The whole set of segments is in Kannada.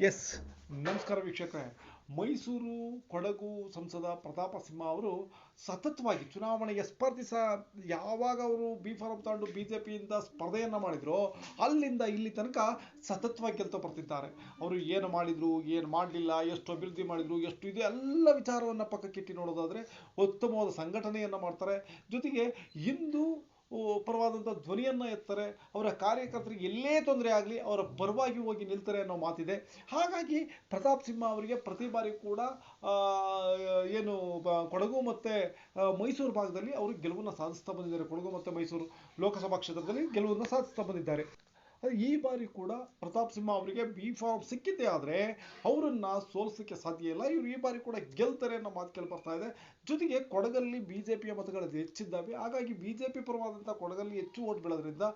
ಎಸ್ ನಮಸ್ಕಾರ ವೀಕ್ಷಕರೇ. ಮೈಸೂರು ಕೊಡಗು ಸಂಸದ ಪ್ರತಾಪ ಸಿಂಹ ಅವರು ಸತತವಾಗಿ ಚುನಾವಣೆಗೆ ಸ್ಪರ್ಧಿಸ ಯಾವಾಗ ಅವರು ಬಿ ಫಾರಂ ತಗೊಂಡು ಬಿ ಜೆ ಪಿಯಿಂದ ಸ್ಪರ್ಧೆಯನ್ನು ಮಾಡಿದ್ರು ಅಲ್ಲಿಂದ ಇಲ್ಲಿ ತನಕ ಸತತವಾಗಿ ಗೆಲ್ತಾ ಬರ್ತಿದ್ದಾರೆ. ಅವರು ಏನು ಮಾಡಿದರು, ಏನು ಮಾಡಲಿಲ್ಲ, ಎಷ್ಟು ಅಭಿವೃದ್ಧಿ ಮಾಡಿದರು, ಎಷ್ಟು ಇದೆ ಎಲ್ಲ ವಿಚಾರವನ್ನು ಪಕ್ಕಕ್ಕಿಟ್ಟು ನೋಡೋದಾದರೆ ಉತ್ತಮವಾದ ಸಂಘಟನೆಯನ್ನು ಮಾಡ್ತಾರೆ. ಜೊತೆಗೆ ಇಂದು ಪರವಾದಂಥ ಧ್ವನಿಯನ್ನು ಎತ್ತಾರೆ, ಅವರ ಕಾರ್ಯಕರ್ತರಿಗೆ ಎಲ್ಲೇ ತೊಂದರೆ ಆಗಲಿ, ಅವರ ಪರವಾಗಿ ಹೋಗಿ ನಿಲ್ತಾರೆ ಅನ್ನೋ ಮಾತಿದೆ. ಹಾಗಾಗಿ ಪ್ರತಾಪ್ ಸಿಂಹ ಅವರಿಗೆ ಪ್ರತಿ ಬಾರಿ ಕೂಡ ಏನು ಕೊಡಗು ಮತ್ತು ಮೈಸೂರು ಭಾಗದಲ್ಲಿ ಅವರು ಗೆಲುವನ್ನು ಸಾಧಿಸ್ತಾ ಬಂದಿದ್ದಾರೆ. ಕೊಡಗು ಮತ್ತು ಮೈಸೂರು ಲೋಕಸಭಾ ಕ್ಷೇತ್ರದಲ್ಲಿ ಗೆಲುವನ್ನು ಸಾಧಿಸ್ತಾ ಬಂದಿದ್ದಾರೆ. ಈ ಬಾರಿ ಕೂಡ ಪ್ರತಾಪ್ ಸಿಂಹ ಅವರಿಗೆ ಬಿ ಫಾರ್ಮ್ ಸಿಕ್ಕಿದ್ದೇ ಆದರೆ ಅವರನ್ನು ಸೋಲಿಸಲಿಕ್ಕೆ ಸಾಧ್ಯ ಇಲ್ಲ. ಇವರು ಈ ಬಾರಿ ಕೂಡ ಗೆಲ್ತಾರೆ ಅನ್ನೋ ಮಾತು ಕೇಳಿ ಬರ್ತಾ ಇದೆ. ಜೊತೆಗೆ ಕೊಡಗಲ್ಲಿ ಬಿ ಜೆ ಪಿಯ ಮತಗಳು ಹೆಚ್ಚಿದ್ದಾವೆ. ಹಾಗಾಗಿ ಬಿ ಜೆ ಪಿ ಪರವಾದಂಥ ಕೊಡಗಲ್ಲಿ ಹೆಚ್ಚು ಓಟ್ ಬೀಳೋದ್ರಿಂದ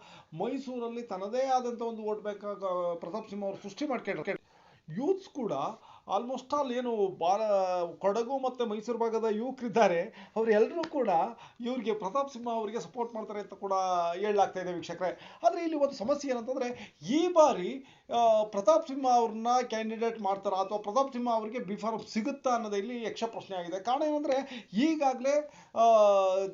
ಮೈಸೂರಲ್ಲಿ ತನ್ನದೇ ಆದಂಥ ಒಂದು ಓಟ್ ಬ್ಯಾಂಕ್ ಪ್ರತಾಪ್ ಸಿಂಹ ಅವರು ಸೃಷ್ಟಿ ಮಾಡ್ಕೊಂಡು ಯೂತ್ಸ್ ಕೂಡ ಆಲ್ಮೋಸ್ಟ್ ಆಲ್ ಏನು ಭಾಳ ಕೊಡಗು ಮತ್ತು ಮೈಸೂರು ಭಾಗದ ಯುವಕರಿದ್ದಾರೆ. ಅವರೆಲ್ಲರೂ ಕೂಡ ಇವರಿಗೆ ಪ್ರತಾಪ್ ಸಿಂಹ ಅವರಿಗೆ ಸಪೋರ್ಟ್ ಮಾಡ್ತಾರೆ ಅಂತ ಕೂಡ ಹೇಳಲಾಗ್ತಾ ಇದೆ ವೀಕ್ಷಕರೇ. ಆದರೆ ಇಲ್ಲಿ ಒಂದು ಸಮಸ್ಯೆ ಏನಂತಂದರೆ, ಈ ಬಾರಿ ಪ್ರತಾಪ್ ಸಿಂಹ ಅವ್ರನ್ನ ಕ್ಯಾಂಡಿಡೇಟ್ ಮಾಡ್ತಾರಾ ಅಥವಾ ಪ್ರತಾಪ್ ಸಿಂಹ ಅವರಿಗೆ ಬಿಫಾರ್ಮ್ ಸಿಗುತ್ತಾ ಅನ್ನೋದು ಇಲ್ಲಿ ಯಕ್ಷ ಪ್ರಶ್ನೆ ಆಗಿದೆ. ಕಾರಣ ಏನಂದರೆ, ಈಗಾಗಲೇ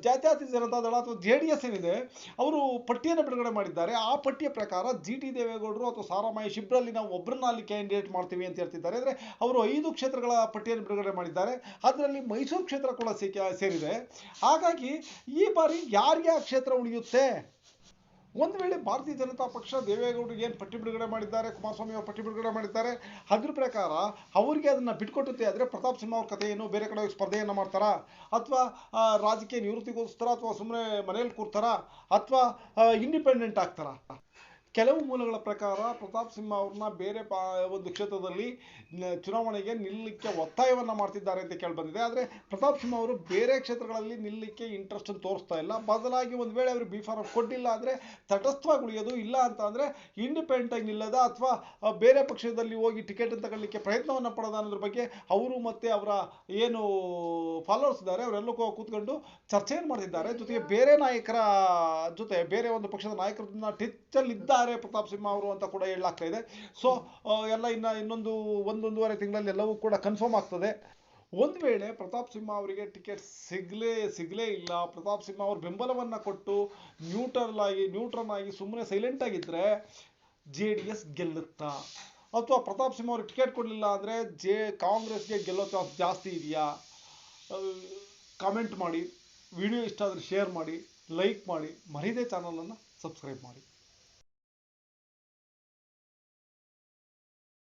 ಜಾತ್ಯತೀತ ಜನತಾದಳ ಅಥವಾ ಜೆ ಡಿ ಎಸ್ ಏನಿದೆ, ಅವರು ಪಟ್ಟಿಯನ್ನು ಬಿಡುಗಡೆ ಮಾಡಿದ್ದಾರೆ. ಆ ಪಟ್ಟಿಯ ಪ್ರಕಾರ ಜಿ ಟಿ ದೇವೇಗೌಡರು ಅಥವಾ ಸಾರಾಮಯ್ಯ ಶಿಬ್ರಲ್ಲಿ ನಾವು ಒಬ್ಬರನ್ನ ಅಲ್ಲಿ ಕ್ಯಾಂಡಿಡೇಟ್ ಮಾಡ್ತೀವಿ ಅಂತ ಹೇಳ್ತಿದ್ದಾರೆ. ಅಂದರೆ ಅವರು ಐದು ಕ್ಷೇತ್ರಗಳ ಪಟ್ಟಿಯನ್ನು ಬಿಡುಗಡೆ ಮಾಡಿದ್ದಾರೆ. ಅದರಲ್ಲಿ ಮೈಸೂರು ಕ್ಷೇತ್ರ ಕೂಡ ಸೇರಿದೆ. ಹಾಗಾಗಿ ಈ ಬಾರಿ ಯಾರಿಗೆ ಆ ಕ್ಷೇತ್ರ ಉಳಿಯುತ್ತೆ ಒಂದು ವೇಳೆ ಭಾರತೀಯ ಜನತಾ ಪಕ್ಷ ದೇವೇಗೌಡರಿಗೆ ಏನು ಪಟ್ಟಿ ಬಿಡುಗಡೆ ಮಾಡಿದ್ದಾರೆ, ಕುಮಾರಸ್ವಾಮಿ ಅವರು ಪಟ್ಟಿ ಬಿಡುಗಡೆ ಮಾಡಿದ್ದಾರೆ, ಅದ್ರ ಪ್ರಕಾರ ಅವರಿಗೆ ಅದನ್ನು ಬಿಟ್ಕೊಟ್ಟುತ್ತೆ ಆದರೆ ಪ್ರತಾಪ್ ಸಿಂಹ ಅವ್ರ ಕಥೆ ಏನು ಬೇರೆ ಕಡೆ ಸ್ಪರ್ಧೆಯನ್ನು ಮಾಡ್ತಾರಾ? ಅಥವಾ ರಾಜಕೀಯ ನಿವೃತ್ತಿಗೋಸ್ಕರ ಅಥವಾ ಸುಮ್ಮನೆ ಮನೇಲಿ ಕೂರ್ತಾರಾ? ಅಥವಾ ಇಂಡಿಪೆಂಡೆಂಟ್ ಆಗ್ತಾರಾ? ಕೆಲವು ಮೂಲಗಳ ಪ್ರಕಾರ ಪ್ರತಾಪ್ ಸಿಂಹ ಅವ್ರನ್ನ ಬೇರೆ ಒಂದು ಕ್ಷೇತ್ರದಲ್ಲಿ ಚುನಾವಣೆಗೆ ನಿಲ್ಲಕ್ಕೆ ಒತ್ತಾಯವನ್ನು ಮಾಡ್ತಿದ್ದಾರೆ ಅಂತ ಕೇಳಿಬಂದಿದೆ. ಆದರೆ ಪ್ರತಾಪ್ ಸಿಂಹ ಅವರು ಬೇರೆ ಕ್ಷೇತ್ರಗಳಲ್ಲಿ ನಿಲ್ಲಕ್ಕೆ ಇಂಟ್ರೆಸ್ಟ್ ತೋರಿಸ್ತಾ ಇಲ್ಲ. ಬದಲಾಗಿ ಒಂದು ವೇಳೆ ಅವರು ಬಿಫಾರ್ ಕೊಟ್ಟಿಲ್ಲ ಅಂದರೆ ತಟಸ್ಥವಾಗಿ ಉಳಿಯೋದು ಇಲ್ಲ ಅಂತ ಅಂದರೆ ಇಂಡಿಪೆಂಡೆಂಟಾಗಿ ನಿಲ್ಲದ ಅಥವಾ ಬೇರೆ ಪಕ್ಷದಲ್ಲಿ ಹೋಗಿ ಟಿಕೆಟ್ ತಗೊಳ್ಳಿಕ್ಕೆ ಪ್ರಯತ್ನವನ್ನು ಪಡೋದ ಅನ್ನೋದ್ರ ಬಗ್ಗೆ ಅವರು ಮತ್ತು ಅವರ ಏನು ಫಾಲೋವರ್ಸ್ ಇದ್ದಾರೆ ಅವರೆಲ್ಲೂ ಕೂತ್ಕೊಂಡು ಚರ್ಚೆಯನ್ನು ಮಾಡ್ತಿದ್ದಾರೆ. ಜೊತೆಗೆ ಬೇರೆ ನಾಯಕರ, ಜೊತೆ ಬೇರೆ ಒಂದು ಪಕ್ಷದ ನಾಯಕರನ್ನ ಇದ್ದಾರೆ, ಪ್ರತಾಪ್ ಸಿಂಹ ಅವರು ಅಂತ ಕೂಡ ಹೇಳಲಾಗ್ತಾ ಇದೆ. ಸೊ ಎಲ್ಲ ಇನ್ನು ಇನ್ನೊಂದು ಒಂದೊಂದೂವರೆ ತಿಂಗಳಲ್ಲಿ ಎಲ್ಲವೂ ಕೂಡ ಕನ್ಫರ್ಮ್ ಆಗ್ತದೆ. ಒಂದು ವೇಳೆ ಪ್ರತಾಪ್ ಸಿಂಹ ಅವರಿಗೆ ಟಿಕೆಟ್ ಸಿಗಲೇ ಸಿಗಲೇ ಇಲ್ಲ, ಪ್ರತಾಪ್ ಸಿಂಹ ಅವ್ರ ಬೆಂಬಲವನ್ನು ಕೊಟ್ಟು ನ್ಯೂಟ್ರಲ್ ಆಗಿ ನ್ಯೂಟ್ರನ್ ಆಗಿ ಸುಮ್ಮನೆ ಸೈಲೆಂಟ್ ಆಗಿದ್ದರೆ ಜೆ ಡಿ ಎಸ್ ಗೆಲ್ಲುತ್ತಾ? ಅಥವಾ ಪ್ರತಾಪ್ ಸಿಂಹ ಅವ್ರಿಗೆ ಟಿಕೆಟ್ ಕೊಡಲಿಲ್ಲ ಅಂದರೆ ಜೆ, ಕಾಂಗ್ರೆಸ್ಗೆ ಗೆಲ್ಲೋ ಚಾನ್ಸ್ ಜಾಸ್ತಿ ಇದೆಯಾ? ಕಾಮೆಂಟ್ ಮಾಡಿ ವಿಡಿಯೋ ಇಷ್ಟ ಆದರೆ ಶೇರ್ ಮಾಡಿ ಲೈಕ್ ಮಾಡಿ, ಮರೀದೇ ಚಾನಲನ್ನು ಸಬ್ಸ್ಕ್ರೈಬ್ ಮಾಡಿ.